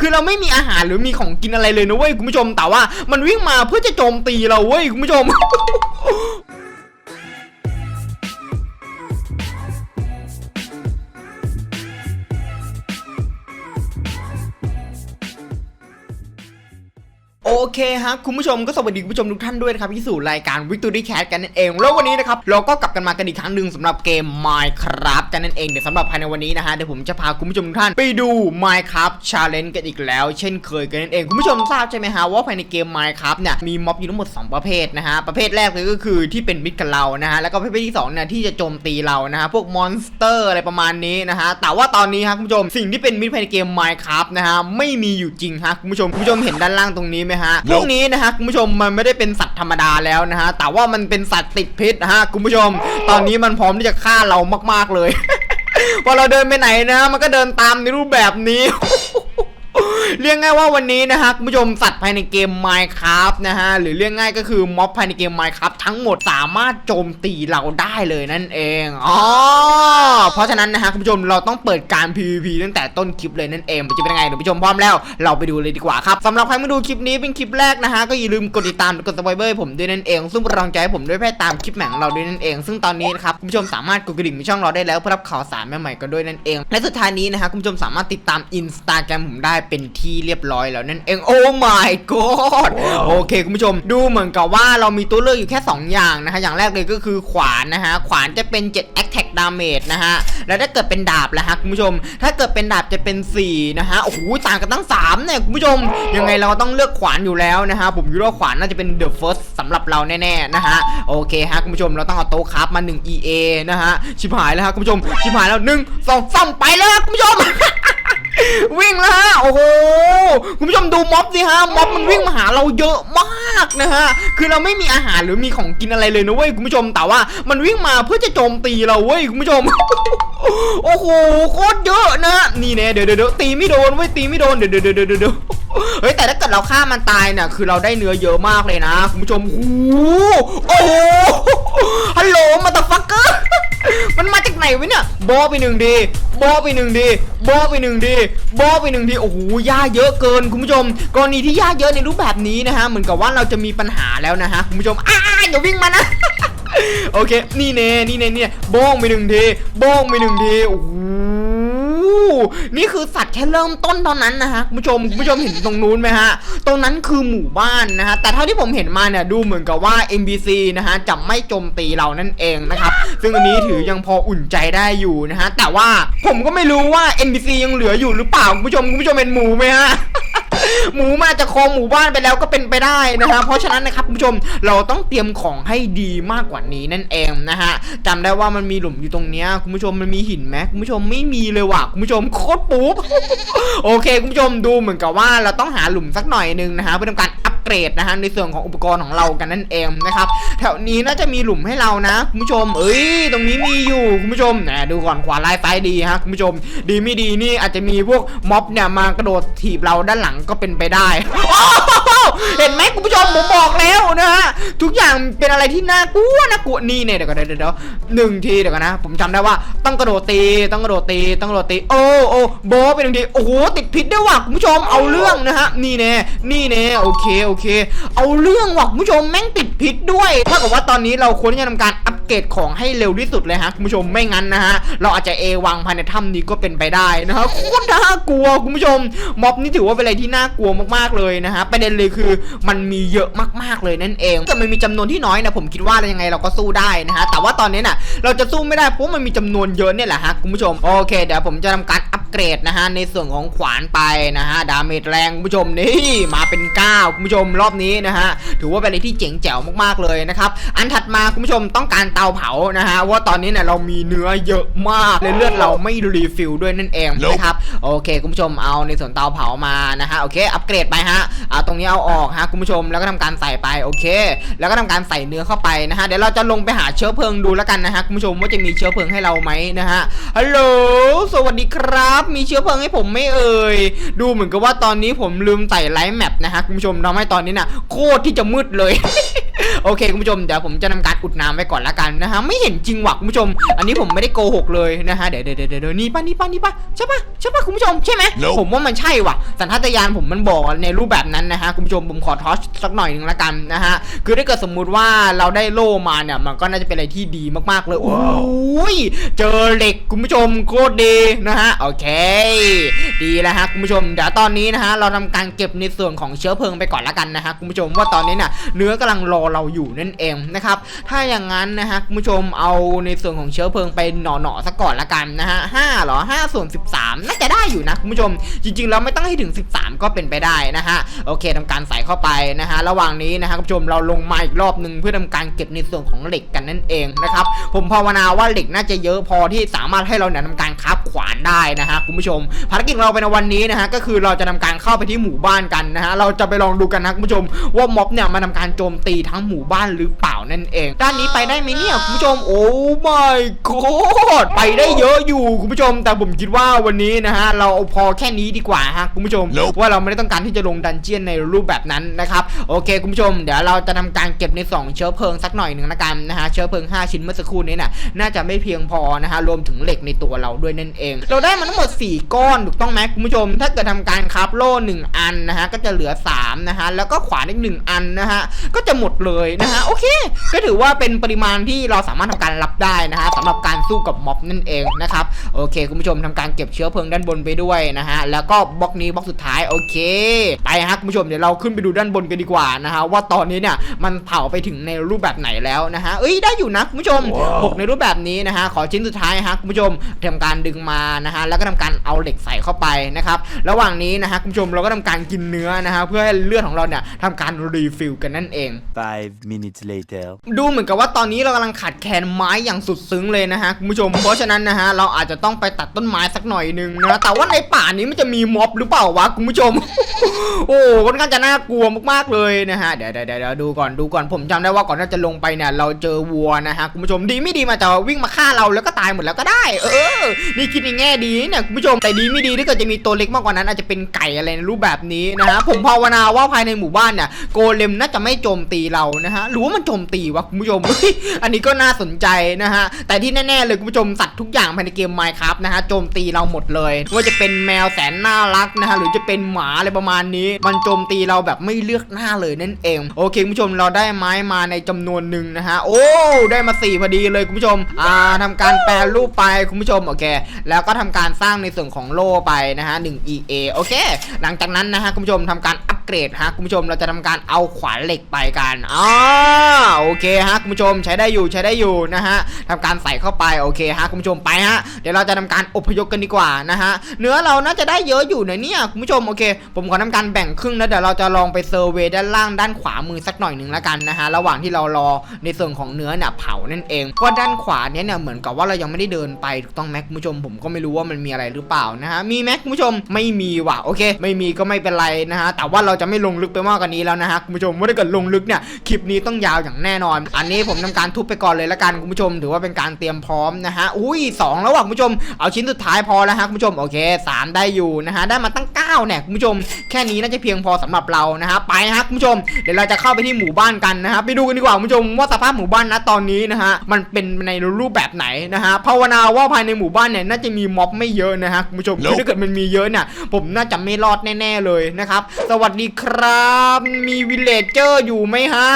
คือเราไม่มีอาหารหรือมีของกินอะไรเลยนะเว้ยคุณผู้ชมแต่ว่ามันวิ่งมาเพื่อจะโจมตีเราเว้ยคุณผู้ชม เคฮะคุณผู้ชมก็สวัสดีคุณผู้ชมทุกท่านด้วยนะครับที่สู่รายการ Victory Cat กันนั่นเอง แล้ววันนี้นะครับเราก็กลับกันมากันอีกครั้งหนึ่งสำหรับเกม Minecraft กันนั่นเองเดี๋ยวสำหรับภายในวันนี้นะฮะเดี๋ยวผมจะพาคุณผู้ชมทุกท่านไปดู Minecraft Challenge กันอีกแล้ว เช่นเคยกันนั่นเองคุณผู้ชมทราบใช่ไหมฮะว่าภายในเกม Minecraft เนี่ยมีม็อบอยู่ทั้งหมด 2 ประเภทนะฮะประเภทแรกเลยก็คือที่เป็นมิตรกับเรานะฮะแล้วก็ประเภทที่2เนี่ยที่จะโจมตีเรานะฮะพวกมอนสเตอร์อะไรประมาณนี้นะฮะแต่ว่าตอนนี้ฮะคุณผู้ชมสิ่งที่เป็นมิตรภายในเกม Minecraft นะฮะไม่มีอยู่จริงฮะคุณผู้ชมคุณผู้ชมเห็นด้านล่างตรงนี้ไหมฮะพวกนี้นะฮะคุณผู้ชมมันไม่ได้เป็นสัตว์ธรรมดาแล้วนะฮะแต่ว่ามันเป็นสัตว์ติดพิษนะฮะคุณผู้ชม ตอนนี้มันพร้อมที่จะฆ่าเรามากๆเลย พอเราเดินไปไหนนะ มันก็เดินตามในรูปแบบนี้ เรียกง่ายว่าวันนี้นะฮะคุณผู้ชมสัตว์ภายในเกม Minecraft นะฮะหรือเรียกง่ายก็คือม็อบภายในเกม Minecraft ทั้งหมดสามารถโจมตีเราได้เลยนั่นเองอ๋อเพราะฉะนั้นนะฮะคุณผู้ชมเราต้องเปิดการ PVP ตั้งแต่ต้นคลิปเลยนั่นเองจะเป็นยังไงเดี๋ยวผู้ชมพร้อมแล้ว เราไปดูเลยดีกว่าครับสำหรับใครมาดูคลิปนี้เป็นคลิปแรกนะฮะก็อย่าลืมกดติดตามกด subscribe ให้ผมด้วยนั่นเอง ซึ่งเป็นกำลังใจให้ผมด้วยเพื่อตามคลิปใหม่ของเราด้วยนั่นเอง ซึ่งตอนนี้นะครับคุณผู้ชมสามารถกดกระดิ่งในช่องเราได้แล้วเพื่อรับข่าวสารใหม่ๆกันด้วยนั่นเอง และสุดท้ายนี้นะฮะคุณผู้ชมสามารถติดตาม Instagram ผมได้เป็นที่เรียบร้อยแล้วนั่นเองโอ้ my god โอเคคุณผู้ชม ดูเหมือนกับว่าเรามีตัวเลือกอยู่แค่ 2 อย่างนะฮะอย่างแรกเลยก็คือขวานนะฮะขวานจะเป็น 7 attack damage นะฮะแล้วถ้าเกิดเป็นดาบล่ะฮะคุณผู้ชม ถ้าเกิดเป็นดาบจะเป็น4นะฮะโอ้โหต่างกันตั้ง3เนี่ยคุณผู้ชม ยังไงเราก็ต้องเลือกขวานอยู่แล้วนะฮะผมคิดว่าขวานน่าจะเป็น the first สำหรับเราแน่ๆนะฮะโอเคฮะคุณผู้ชมเราต้องเอาโต๊ะครับมา 1 EA นะฮะชิบหายแล้วฮะคุณผู้ชมชิบหายแล้ว1 2 3ไปแล้วครับคุณผู้ชม วิ่งแล้วฮะโอ้โหคุณผู้ชมดูม็อบสิฮะม็อบมันวิ่งมาหาเราเยอะมากนะฮะคือเราไม่มีอาหารหรือมีของกินอะไรเลยนะเว้ยคุณผู้ชมแต่ว่ามันวิ่งมาเพื่อจะโจมตีเราเว้ยคุณผู้ชม โอ้โหโคตรเยอะนะนี่แน่เดี๋ยวเดี๋ยวเดี๋ยวตีไม่โดนเว้ยตีไม่โดนเดี๋ยวเดี๋ยวเดี๋ยวเดี๋ยวเฮ้ยแต่ถ้าเกิดเราฆ่ามันตายเนี่ยคือเราได้เนื้อเยอะมากเลยนะคุณผู้ชมโอ้โหโอ้โหฮัลโหลมาตาฟักเกอร์ มันมาจากไหนวะเนี่ยบอไปหนึ่งดีบอไปหนึ่งดีบอไปหนึ่งดีบอไปหนึ่งดีโอ้โหหญ้าเยอะเกินคุณผู้ชมกรณีที่หญ้าเยอะในรูปแบบนี้นะฮะเหมือนกับว่าเราจะมีปัญหาแล้วนะฮะคุณผู้ชมอ้าอย่าวิ่งมานะโอเค นี่เน่นี่เน่เนี่ยบ้งไปหนึ่งทีบ้งไปหนึ่งทีโอ้โห นี่คือสัตว์แค่เริ่มต้นเท่านั้นนะฮะคุณผู้ชมคุณผู้ชมเห็นตรงนู้นไหมฮะ ตรงนั้นคือหมู่บ้านนะฮะ แต่เท่าที่ผมเห็นมาเนี่ยดูเหมือนกับว่า NBC นะฮะจะไม่โจมตีเรานั่นเองนะครับ ซึ่งอันนี้ถือยังพออุ่นใจได้อยู่นะฮะ แต่ว่าผมก็ไม่รู้ว่า NBC ยังเหลืออยู่หรือเปล่าคุณผู้ชมคุณผู้ชมเป็นหมูไหมฮะ หมูมาจากคอหมู่บ้านไปแล้วก็เป็นไปได้นะครับเพราะฉะนั้นนะครับคุณผู้ชมเราต้องเตรียมของให้ดีมากกว่านี้นั่นเองนะฮะจำได้ว่ามันมีหลุมอยู่ตรงเนี้ยคุณผู้ชมมันมีหินไหมคุณผู้ชมไม่มีเลยว่ะคุณผู้ชมโคตรปุ๊บโอเคคุณผู้ชมดูเหมือนกับว่าเราต้องหาหลุมสักหน่อยหนึงนะฮะเพื่อทำการอั เกรดนะฮะในส่วนของอุปกรณ์ของเรากันนั่นเองนะครับแถวนี้น่าจะมีหลุมให้เรานะคุณผู้ชม เอ้ยตรงนี้มีอยู่คุณผู้ชมนะดูก่อนขวาไล่ซ้ายดีฮะคุณผู้ชม ดีไม่ดีนี่อาจจะมีพวกม็อบเนี่ยมากระโดดถีบเราด้านหลังก็เป็นไปได้ เห็นไหมคุณผู้ชมผมบอกแล้วนะฮะทุกอย่างเป็นอะไรที่น่ากลัวน่ากลัวนี่เนี่ยเดี๋ยวก่อนเดี๋ยวเดี๋ยวหนึ่งทีเดี๋ยวก่อนนะ ผมจำได้ว่าต้องกระโดดตีต้องกระโดดตีต้องกระโดดตีโอ้โอ้โบะไปหนึ่งทีโอ้โหติดพิษด้วยว่ะคุณผู้ชมเอาเรื่องนะฮะนี่แน่นี่แน่โอเคโอเค เอาเรื่องว่ะคุณผู้ชมแม่งติดพิษด้วยถ้ากับว่าตอนนี้เราควรที่จะทำการอัปเกรดของให้เร็วที่สุดเลยฮะคุณผู้ชมไม่งั้นนะฮะเราอาจจะเอวังภายในถ้ำนี้ก็เป็นไปได้นะฮะโคตรน่ากลัวคุณผู้ชมม็อบนี่ถือว่าเป็นอะไรที่น่ากลัวมากๆเลยนะฮะประเด็นเลยคือมันมีเยอะมากๆเลยนั่นเองแต่มันมีจำนวนที่น้อยนะผมคิดว่ายังไงเราก็สู้ได้นะฮะแต่ว่าตอนนี้น่ะเราจะสู้ไม่ได้เพราะมันมีจำนวนเยอะเนี่ยแหละฮะคุณผู้ชมโอเคเดี๋ยวผมจะทำการอั เกรดนะฮะในส่วนของขวานไปนะฮะดาเมจแรงคุณผู้ชมนี่มาเป็น 9 คุณผู้ชมรอบนี้นะฮะถือว่าเป็นอะไรที่เจ๋งแจ๋วมากๆเลยนะครับอันถัดมาคุณผู้ชมต้องการเตาเผานะฮะว่าตอนนี้เนี่ยเรามีเนื้อเยอะมากเลยเลือดเราไม่รีฟิลด้วยนั่นเองนะครับโอเคคุณผู้ชมเอาในส่วนเตาเผามานะฮะโอเคอัปเกรดไปฮะเอาตรงนี้เอาออกฮะคุณผู้ชมแล้วก็ทำการใส่ไปโอเค แล้วก็ทำการใส่เนื้อเข้าไปนะฮะเดี๋ยวเราจะลงไปหาเชื้อเพลิงดูแล้วกันนะฮะคุณผู้ชมว่าจะมีเชื้อเพลิงให้เราไหมนะฮะฮัลโหลสวัสดีครับมีเชื้อเพลิงให้ผมไหม่เอ่ยดูเหมือนกับว่าตอนนี้ผมลืมใส่ไลท์แมปนะฮะคุณผู้ชมทำให้ตอนนี้น่ะโคตรที่จะมืดเลย โอเคคุณผู้ชมเดี๋ยวผมจะทำการอุดน้ำไว้ก่อนละกันนะฮะไม่เห็นจริงว่ะคุณผู้ชม อันนี้ผมไม่ได้โกหกเลยนะฮะเดี๋ยวเดี๋ยวเดี๋ยวเดี๋ยวนี่ป่ะนี่ป่ะนี่ป่ะใช่ป่ะใช่ป่ะคุณผู้ชมใช่ไหม Nope ผมว่ามันใช่ว่ะสัญชาตญาณผมมันบอกในรูปแบบนั้นนะฮะคุณผู้ชมผมขอทอชสักหน่อยหนึ่งละกันนะฮะคือถ้าเกิดสมมุติว่าเราได้โล่มาเนี่ยมันก็น่าจะเป็นอะไรที่ดีมากๆเลยโอ้ยเจอเหล็กคุณผู้ชมโคตรดีนะฮะโอเคดีแล้วฮะคุณผู้ชมเดี๋ยวตอนนี้นะฮะเราทำการเก็บในส่วนของเชื้อเพลิงไปก่อนละกันนะฮะคุณผู้ชมว่าตอนนี้เนี่ยเนื้อกำลังรอเราอยู่นั่นเองนะครับถ้าอย่างนั้นนะฮะคุณผู้ชมเอาในส่วนของเชื้อเพลิงไปหน่อๆซะก่อนละกันนะฮะห้าหรอห้าส่วนสิบสามน่าจะได้อยู่นะคุณผู้ชม จริงๆเราไม่ต้องให้ถึง 13 ก็เป็นไปได้นะฮะโอเคทำการใส่เข้าไปนะฮะระหว่างนี้นะฮะคุณผู้ชมเราลงมาอีกรอบหนึ่งเพื่อทำการเก็บในส่วนของเหล็กกันนั่นเองนะครับผมภาวนาว่าเหล็กน่าจะเยอะพอที่สามารถให้เราเนี่ยทำการคราขวานได้นะฮะคุณผู้ชม ภารกิจของเราในวันนี้นะฮะก็คือเราจะทำการเข้าไปที่หมู่บ้านกันนะฮะเราจะไปลองดูกันนะคุณผู้ชม ว่าม็อบเนี่ยมาทำการโจมตีทั้งหมู่บ้านหรือเปล่านั่นเอง ด้านนี้ไปได้ไหมเนี่ยคุณผู้ชมโอ้ my god ไปได้เยอะอยู่คุณผู้ชม แต่ผมคิดว่าวันนี้นะฮะเราเอาพอแค่นี้ดีกว่าฮะคุณผู้ชม Nope ว่าเราไม่ได้ต้องการที่จะลงดันเจียนในรูปแบบนั้นนะครับโอเคคุณผู้ชมเดี๋ยวเราจะทำการเก็บใน2เชื้อเพลิงสักหน่อยหนึ่งละกันนะฮะเชื้อเพลิง 5 ชิ้นเมื่อสักครู่นี้น่ะน่าจะไม่เพียงพอนะฮะรวมถึงเหล็กในตัวเราด้วยนั่นเอง เราได้มาทั้งหมด4 ก้อนถูกต้องไหมคุณผู้ชม ถ้าเกิดทำการคราฟโล่1อันนะฮะก็จะเหลือ3นะฮะแล้วก็ขวานอีกหนึ่งอันนะฮะก็จะหมดเลยนะฮะโอเค ก็ถือว่าเป็นปริมาณที่เราสามารถทำการรับได้นะฮะสำหรับการสู้กับม็อบนั่นเองนะครับโอเค คุณผู้ชมทำการเก็บเชื้อเพลิงด้านบนไปด้วยนะฮะแล้วก็บล็อกนี้บล็อกสุดท้ายโอเค ไปฮะคุณผู้ชมเดี๋ยวเราขึ้นไปดูด้านบนกันดีกว่านะฮะว่าตอนนี้เนี่ยมันเผาไปถึงในรูปแบบไหนแล้วนะฮะเอ้ยได้อยู่นะคุณผู้ชมหกในรูปแบบนี้นะฮะขอชิ้นสุดท้ายฮะคุณผู้ชมทำการดึงมานะฮะแล้วก็ทำการเอาเหล็กใส่เข้าไปนะครับระหว่างนี้นะฮะคุณผู้ชมเราก็ทำการกินเนื้อนะฮะเพื่อให้เลือดของเราเนี่ยทำการรีฟิลกันนั่นเอง Five minutes later. ดูเหมือนกับว่าตอนนี้เรากำลังขาดแคลนไม้อย่างสุดซึ้งเลยนะฮะคุณผู้ชม เพราะฉะนั้นนะฮะเราอาจจะต้องไปตัดต้นไม้สักหน่อยหนึงนะแต่ว่าในป่านี้มันจะมีม็อบหรือเปล่าวะคุณผู้ชม โอ้ค่อนข้างจะน่ากลัวมากๆเลยนะฮะเดี๋ยวเดี๋ยวเดี๋ยวดูก่อนดูก่อนผมจำได้ว่าก่อนที่จะลงไปเนี่ยเราเจอวัวนะฮะคุณผู้ชมดีไม่ดีมาจะวิ่งมาฆ่าเราแล้วก็ตายหมดแล้วก็ได้ เออ นี่คิดในแง่ดีเนี่ยคุณผู้ชมแต่ดีไม่ดีถ้าเกิดจะมีตัวเล็กมากกว่านั้นอาจจะเป็นไก่อะไรในรูปแบบนี้นะฮะผมภาวนาว่าภายในหมู่บ้านเนี่ยโกเลมน่าจะไม่โจมตีเรานะฮะหรือว่ามันโจมตีวะคุณผู้ชม อันนี้ก็น่าสนใจนะฮะแต่ที่แน่ๆเลยคุณผู้ชมสัตว์ทุกอย่างภายในเกม Minecraft นะฮะโจมตีเราหมดเลยว่าจะเป็นแมวแสนน่ารักนะฮะหรือจะเป็นหมาอะไรประมาณนี้ มันโจมตีเราแบบไม่เลือกหน้าเลยนั่นเอง โอเคคุณผู้ชมเราได้ไม้มาในจำนวนหนึ่งนะฮะโอ้ได้มาสี่พอดีเลยคุณผู้ชมอ่าทำการแปลรูปไปคุณผู้ชมโอเค แล้วก็ทำการสร้างในส่วนของโล่ไปนะฮะ 1 EA โอเค หลังจากนั้นนะฮะคุณผู้ชมทำการอัปเกรดฮะคุณผู้ชมเราจะทำการเอาขวานเหล็กไปกันอ่าโอเคฮะคุณผู้ชมใช้ได้อยู่ใช้ได้อยู่นะฮะทำการใส่เข้าไปโอเคฮะคุณผู้ชมไปฮะเดี๋ยวเราจะทำการอพยพกันดีกว่านะฮะเนื้อเราน่าจะได้เยอะอยู่นะเนี่ยคุณผู้ชมโอเค ผมขอทำการแบ่งครึ่งแล้วเดี๋ยวเราจะลองไปเซอร์เวด้านล่างด้านขวามือสักหน่อยหนึ่งแล้วกันนะฮะระหว่างที่เรารอในส่วนของเนื้อเนี่ยเผานั่นเองเพราะด้านขวาเนี้ยเนี่ยเหมือนกับว่าเรายังไม่ได้เดินไปถูกต้องไหมคุณผู้ชมผมก็ไม่รู้ว่ามันมีอะไรหรือเปล่านะฮะมีไหมคุณผู้ชมไม่มีว่ะโอเค ไม่มีก็ไม่เป็นไรนะฮะแต่ว่าเราจะไม่ลงลึกไปมากกว่านี้แล้วนะฮะคุณผู้ชมว่าถ้าเกิดลงลึกเนี่ยคลิปนี้ต้องยาวอย่างแน่นอน อันนี้ผมทำการทุบไปก่อนเลยละกันคุณผู้ชม ถือว่าเป็นการเตรียมพร้อมนะฮะอุ้ยสองแล้วว่ะคุณผู้ชมเอาชิ้นสุดท้ายพอแล้วฮะคุณผู้ชมโอเคสามได้อยู่นะฮะได้มาตั้งเก้าเนี่ยคุณผู้ชม แค่นี้น่าจะเพียงพอสำหรับเรานะฮะไปฮะคุณผู้ชมเดี๋ยวเราจะเข้าไปที่หมู่บ้านกันนะฮะไปดูกันดีกว่าคุณผู้ชมว่าสภาพหมู่บ้านนะตอนนี้นะฮะมันเป็นในรูปแบบไหนนะฮะภาวนาว่าภายในหมู่บ้านเนี่ยน่าจะมีม็อบไม่เยอะนะฮะคุณผู้ชม Nope ถ้าเกิดมันมีเยอะเนี่ยผมน่าจะไม่รอดแน่ๆเลยนะครับ สวัสดีครับ มีวิลเลจเจอร์อยู่ไหมฮะ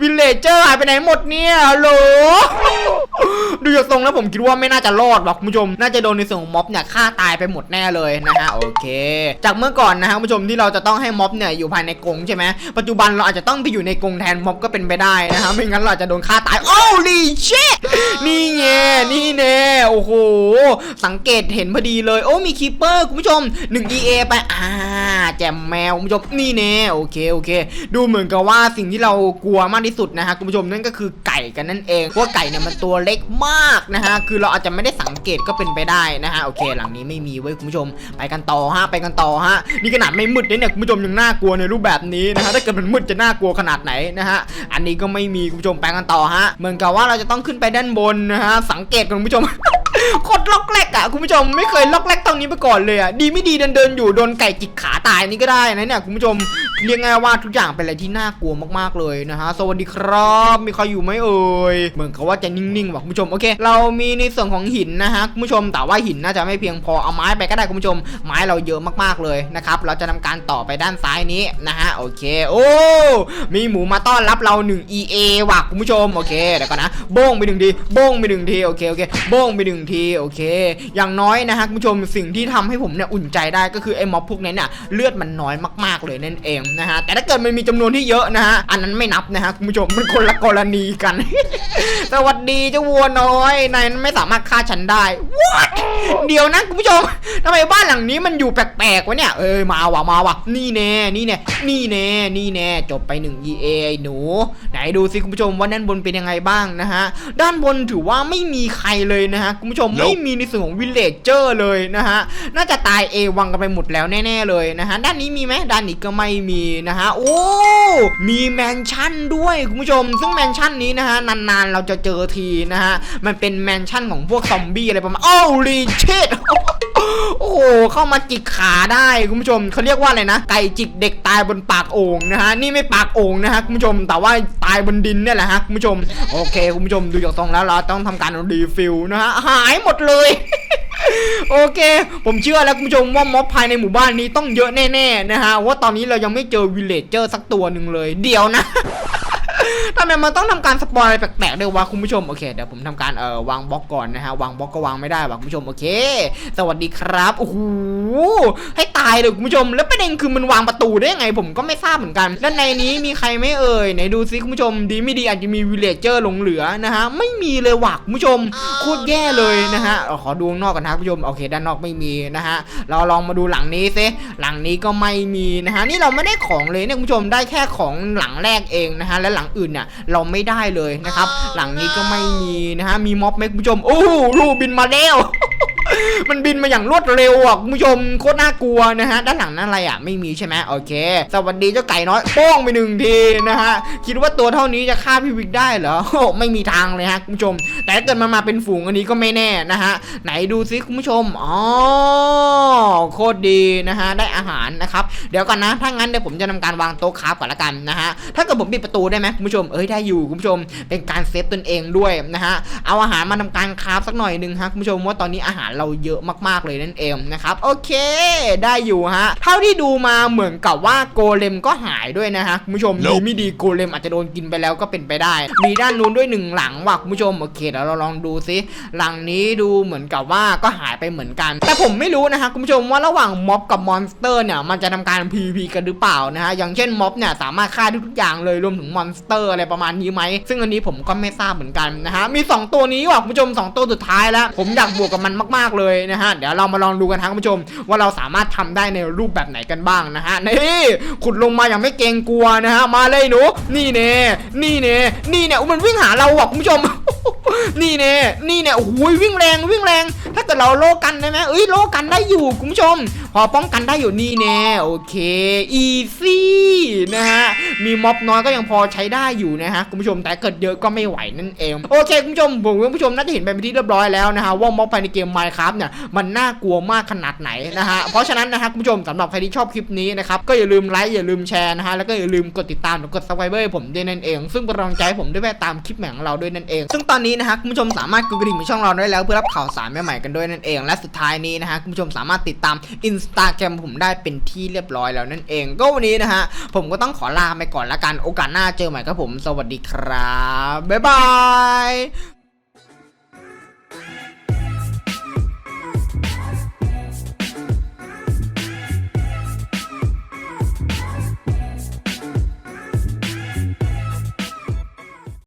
วิลเลจเจอร์หายไปไหนหมดเนี่ยฮัลโหล ดูจากทรงแล้วผมคิดว่าไม่น่าจะรอดหรอกคุณผู้ชม น่าจะโดนในส่วนของม็อบเนี่ยฆ่าตายไปหมดแน่เลยนะฮะโอเค จากเมื่อก่อนนะฮะคุณผู้ชมที่เราจะต้องให้ม็อบเนี่ยอยู่ภายในกรงใช่ไหมปัจจุบันเราอาจจะต้องไปอยู่ในกรงแทนม็อบก็เป็นไปได้นะฮะไม่งั้นเราจะโดนฆ่าตายโอ้ลีเชนี่ไงนี่แน่โอ้โหสังเกตเห็นพอดีเลยโอ้มีคีเปอร์คุณผู้ชม 1 EA ไปอ่าแจมแมวคุณผู้ชมนี่แน่โอเคโอเค ดูเหมือนกับว่าสิ่งที่เรากลัวมากที่สุดนะฮะคุณผู้ชมนั่นก็คือไก่กันนั่นเองเพราะไก่เนี่ยมันตัวเล็กมากนะฮะคือเราอาจจะไม่ได้สังเกตก็เป็นไปได้นะฮะโอเค หลังนี้ไม่มีเว้ยคุณผู้ชม ไปกันต่อฮะไปกันต่อฮะนี่ขนาดไม่มืดเนี่ยคุณผู้ชมยังน่ากลัวในรูปแบบนี้นะฮะถ้าเกิดมันมืดจะน่ากลัวขนาดไหนนะฮะอันนี้ก็ไม่มีคุณผู้ชมไปกันต่อฮะเหมือนกับว่าเราจะต้องขึ้นไปด้านบนนะฮะสังเกตคุณผู้ชมโคตรล็อกแรกอะคุณผู้ชมไม่เคยล็อกแรกตรงนี้มาก่อนเลยอะดีไม่ดีเดินเดินอยู่โดนไก่จิกขาตายนี่ก็ได้นะเนี่ยคุณผู้ชม เรียกง่ายว่าทุกอย่างเป็นอะไรที่น่ากลัวมากๆเลยนะฮะ สวัสดีครับ มีใครอยู่ไหมเอ่ย เหมือนกับว่าจะนิ่งๆว่ะคุณผู้ชม โอเค เรามีในส่วนของหินนะฮะคุณผู้ชม แต่ว่าหินน่าจะไม่เพียงพอ เอาไม้ไปก็ได้คุณผู้ชม ไม้เราเยอะมากๆเลยนะครับ เราจะทำการต่อไปด้านซ้ายนี้นะฮะ โอเค โอ้ มีหมูมาต้อนรับเรา 1 EA ว่ะคุณผู้ชม โอเค เดี๋ยวก่อนนะ โบ้งไปหนึ่งที โบ้งไปหนึ่งที โอเค โอเค โบ้งไปหนึ่งที โอเค อย่างน้อยนะฮะคุณผู้ชม สิ่งที่ทำให้ผมเนี่ยอุ่นใจได้ก็คือไอ้ม็อบพวกนี้เนี่ยเลือดมันน้อยมากๆเลยนั่นเองนะฮะแต่ถ้าเกิดมันมีจำนวนที่เยอะนะฮะอันนั้นไม่นับนะฮะคุณผู้ชมมันคนละกรณีกัน สวัสดีเจ้าวัวน้อยนายไม่สามารถฆ่าฉันได้ What เดี๋ยวนะคุณผู้ชมทำไมบ้านหลังนี้มันอยู่แปลกๆวะเนี่ยเอ้ยมาว่ะมาว่ะนี่แน่นี่แน่นี่แน่นี่แน่จบไปหนึ่ง EA ไอ้หนู ไหนดูสิคุณผู้ชมว่าด้านบนเป็นยังไงบ้างนะฮะด้านบนถือว่าไม่มีใครเลยนะฮะคุณผู้ชมไม่มีในส่วนของวิลเลจเจอร์เลยนะฮะน่าจะตายเอวังกันไปหมดแล้วแน่ๆเลยนะฮะด้านนี้มีไหมด้านนี้ก็ไม่มีนะฮะโอ้มีแมนชั่นด้วยคุณผู้ชม ซึ่งแมนชั่นนี้นะฮะนานๆเราจะเจอทีนะฮะมันเป็นแมนชั่นของพวกซอมบี้อะไรประมาณโอ้ลีเชดโอ้โหเข้ามาจิกขาได้คุณผู้ชมเขาเรียกว่าอะไรนะ ไก่จิกเด็กตายบนปากโอ่งนะฮะนี่ไม่ปากโอ่งนะฮะคุณผู้ชม แต่ว่าตายบนดินเนี่ยแหละฮะคุณผู้ชมโอเคคุณผู้ชมดูจากตรงแล้วเราต้องทำการรีฟิลนะฮะหายหมดเลย โอเค ผมเชื่อแล้วคุณผู้ชมว่าม็อบภายในหมู่บ้านนี้ต้องเยอะแน่ๆนะฮะว่าตอนนี้เรายังไม่เจอวิลเลจเจอร์สักตัวหนึ่งเลย เดี๋ยวนะ ทำไมมันต้องทำการสปอยอะไรแปลกๆด้วยวะคุณผู้ชมโอเคเดี๋ยวผมทำการเอ่อวางบล็อกก่อนนะฮะวางบล็อกก็วางไม่ได้วะคุณผู้ชมโอเค สวัสดีครับโอ้โหให้ตายเลยคุณผู้ชม แล้วประเด็นคือมันวางประตูได้ยังไง ผมก็ไม่ทราบเหมือนกันด้านในนี้มีใครไหม่เอ่ยไหนดูซิคุณผู้ชม ดีไม่ดีอาจจะมีวิลเลจเจอร์หลงเหลือนะฮะไม่มีเลยว่ะคุณผู้ชมโคตรแย่เลยนะฮะเอาขอดูข้างนอกกันนะคุณผู้ชมโอเค ด้านนอกไม่มีนะฮะเราลองมาดูหลังนี้ซิหลังนี้ก็ไม่มีนะฮะนี่เราไม่ได้ของเลยเนี่ยคุณผู้ชมได้แค่ของหลังแรกเองนะฮะและหลังอื่นเนี่ยเราไม่ได้เลยนะครับ หลังนี้ก็ไม่มีนะฮะมีม็อบไหมคุณผู้ชมโอ้โหลูกบินมาแล้ว มันบินมาอย่างรวดเร็วอะคุณผู้ชมโคตรน่ากลัวนะฮะ ด้านหลังนั้นอะไรอะไม่มีใช่ไหมโอเค สวัสดีเจ้าไก่น้อยป้องไปหนึ่งทีนะฮะ คิดว่าตัวเท่านี้จะฆ่าพี่วิกได้เหรอไม่มีทางเลยฮะคุณผู้ชม แต่เกิดมันมาเป็นฝูงอันนี้ก็ไม่แน่นะฮะ ไหนดูซิคุณผู้ชมอ๋อโคตรดีนะฮะได้อาหารนะครับเดี๋ยวก่อนนะถ้างั้นเดี๋ยวผมจะทำการวางโต๊ะคราฟก่อนละกันนะฮะถ้าเกิดผมปิดประตูได้ไหมคุณผู้ชมเอ้ยได้อยู่คุณผู้ชม เป็นการเซฟตนเองด้วยนะฮะเอาอาหารมาทำการคราฟสักหน่อยหนึ่งฮะคุณผู้ชมว่าตอนนี้อาหารเราเยอะมากๆเลยนั่นเองนะครับโอเค ได้อยู่ฮะเท่าที่ดูมาเหมือนกับว่าโกเลมก็หายด้วยนะฮะคุณผู้ชมดีไม่ดีโกเลมอาจจะโดนกินไปแล้วก็เป็นไปได้ มีด้านนู้นด้วยหนึ่งหลังว่ะคุณผู้ชมโอเคเดี๋ยวเราลองดูซิหลังนี้ดูเหมือนกับว่าก็หายไปเหมือนกัน แต่ผมไม่รู้นะฮะคุณผู้ชมว่าระหว่างม็อบกับมอนสเตอร์เนี่ยมันจะทำการ PVP กันหรือเปล่านะฮะอย่างเช่นม็อบเนี่ยสามารถฆ่าได้ทุกอย่างเลยรวมถึงมอนสเตอร์อะไรประมาณนี้ไหมซึ่งอันนี้ผมก็ไม่ทราบเหมือนกันนะฮะมี 2 ตัวนี้ว่ะคุณผู้ชม 2 ตัวสุดท้ายแล้ว ผมอยากบวกกับมันมากๆเลยนะฮะเดี๋ยวเรามาลองดูกันครับคุณผู้ชม ว่าเราสามารถทำได้ในรูปแบบไหนกันบ้างนะฮะนี่ขุดลงมาอย่างไม่เกรงกลัวนะฮะมาเลยหนูนี่เน่นี่เน่นี่เนี่ยมันวิ่งหาเราว่ะคุณผู้ชมนี่เน่นี่เนี่ยโอ้โหวิ่งแรงวิ่งแรง ถ้าเกิดเราโลกันได้ไหมเอ้ยโลกันได้อยู่คุณผู้ชม พอป้องกันได้อยู่นี่แน่โอเคอีซี่นะฮะมีม็อบน้อยก็ยังพอใช้ได้อยู่นะฮะคุณผู้ชมแต่เกิดเยอะก็ไม่ไหวนั่นเอง โอเคคุณผู้ชมผมคุณผู้ชมน่าจะเห็นไปเป็นที่เรียบร้อยแล้วนะฮะว่าม็อบภายในเกม Minecraft เนี่ยมันน่ากลัวมากขนาดไหนนะฮะเพราะฉะนั้นนะฮะคุณผู้ชมสำหรับใครที่ชอบคลิปนี้นะครับก็อย่าลืมไลค์อย่าลืมแชร์นะฮะแล้วก็อย่าลืมกดติดตามหรือกด subscribe ให้ผมด้วยนั่นเอง ซึ่งเป็นกำลังใจให้ผมด้วยแวะตามคลิปใหม่ของเราด้วยนั่นเอง ซึ่งตอนนี้นะฮะคุณผู้ชมสามารถกดกระดิ่งในช่องเราได้แล้วเพื่อรับข่าวสารใหม่ๆกันด้วยนั่นเอง และสุดท้ายนี้นะฮะคุณผู้ชมสามารถติดตาม Instagram ผมได้เป็นที่เรียบร้อยแล้วนั่นเอง ก็วันนี้นะฮะผมก็ต้องขอลาไปก่อนละกันโอกาสหน้าเจอใหม่ครับผม สวัสดีครับบ๊ายบาย